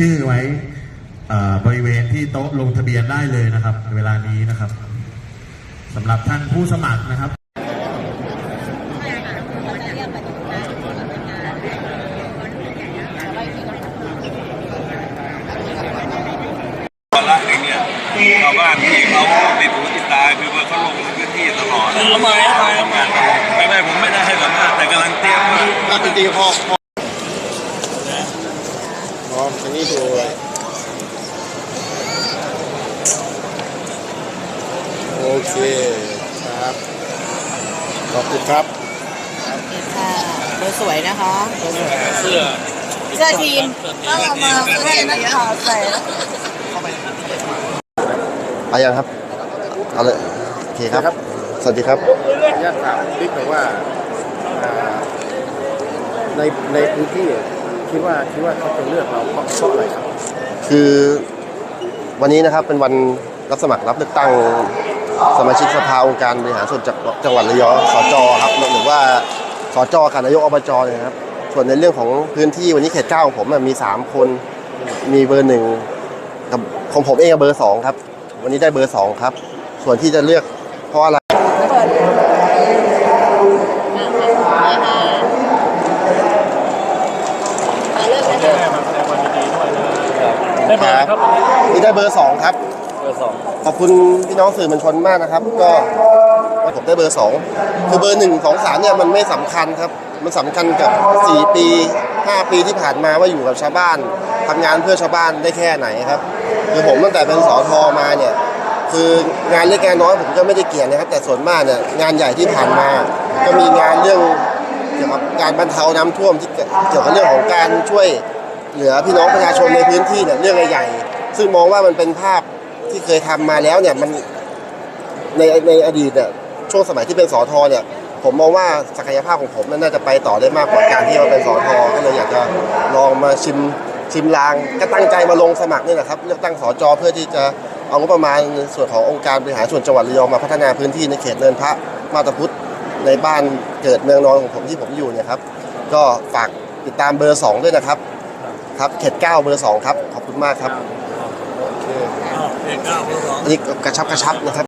ชื่อไว้เอ่อบริเวณที่โต๊ะลงทะเบียนได้เลยนะครับ เวลานี้นะครับสำหรับท่านผู้สมัครนะครับภาระอย่างเงี้ยชาวบ้านที่เขาติดหูติดตาคือว่าเขาลงพื้นที่ตลอดเอามาเอามาเอามาไม่ไม่ผมไม่ได้ให้สัมภาษณ์แต่กำลังเตรียมว่านักดนตรีพ่อ พ่อพร้อมอันนี้ดูโอเคครับ ขอบคุณครับ ค่ะเบอร์สวยนะคะ เสื้อเสื้อทีมต้องเอามาให้นักข่าวใส่แล้วไปยังครับ เอาเลยโอเคครับ สวัสดีครับ ขออนุญาตถามบิ๊กหน่อยว่าอ่าในในพื้นที่ คิดว่าคิดว่าเขาจะเลือกเราเพราะเพราะอะไรครับ คือวันนี้นะครับเป็นวันรับสมัครรับเลือกตั้งสมาชิกสภาองค์การบริหารส่วนจังจังหวัดระยองสจครับหรือว่าสจกับนายกอบจเลยครับ ส่วนในเรื่องของพื้นที่วันนี้เขตเก้าของผมอะมี 3 คน มีเบอร์หนึ่งกับของผมเองเบอร์สองครับ วันนี้ได้เบอร์สองครับ ส่วนที่จะเลือกเพราะอะไร ได้มาครับนี่ได้เบอร์สองครับ เบอร์สองขอบคุณพี่น้องสื่อมวลชนมากนะครับ ก็ผมได้เบอร์สองคือเบอร์หนึ่งสองสามเนี่ยมันไม่สำคัญครับ มันสำคัญกับ4ปี5ปีที่ผ่านมาว่าอยู่กับชาวบ้านทำงานเพื่อชาวบ้านได้แค่ไหนครับคือผมตั้งแต่เป็นสอทอมาเนี่ย คืองานเล็กงานน้อยผมก็ไม่ได้เกี่ยงนะครับ แต่ส่วนมากเนี่ยงานใหญ่ที่ผ่านมา ก็มีงานเรื่องเกี่ยวกับการบรรเทาน้ำท่วมที่เกี่ยวกับเรื่องของการช่วยเหลือพี่น้องประชาชนในพื้นที่เนี่ยเรื่องใหญ่ๆซึ่งมองว่ามันเป็นภาพที่เคยทำมาแล้วเนี่ยมันในในอดีตเนี่ยช่วงสมัยที่เป็นสอทอเนี่ยผมมองว่าศักยภาพของผมน่าจะไปต่อได้มากกว่าการที่มาเป็นสอทอก็เลยอยากจะลองมาชิมชิมลางก็ตั้งใจมาลงสมัครนี่แหละครับเลือกตั้งสจเพื่อที่จะเอางบประมาณส่วนขององค์การบริหารส่วนจังหวัดระยองมาพัฒนาพื้นที่ในเขตเนินพระมาตาพุทธ ในบ้านเกิดเมืองนอนของผมที่ผมอยู่เนี่ยครับ ก็ฝากติดตามเบอร์สองด้วยนะครับ ครับเขตเก้าเบอร์สองครับ ขอบคุณมากครับเอกเก้าเบอร์สอง อันนี้กระชับกระชับนะครับ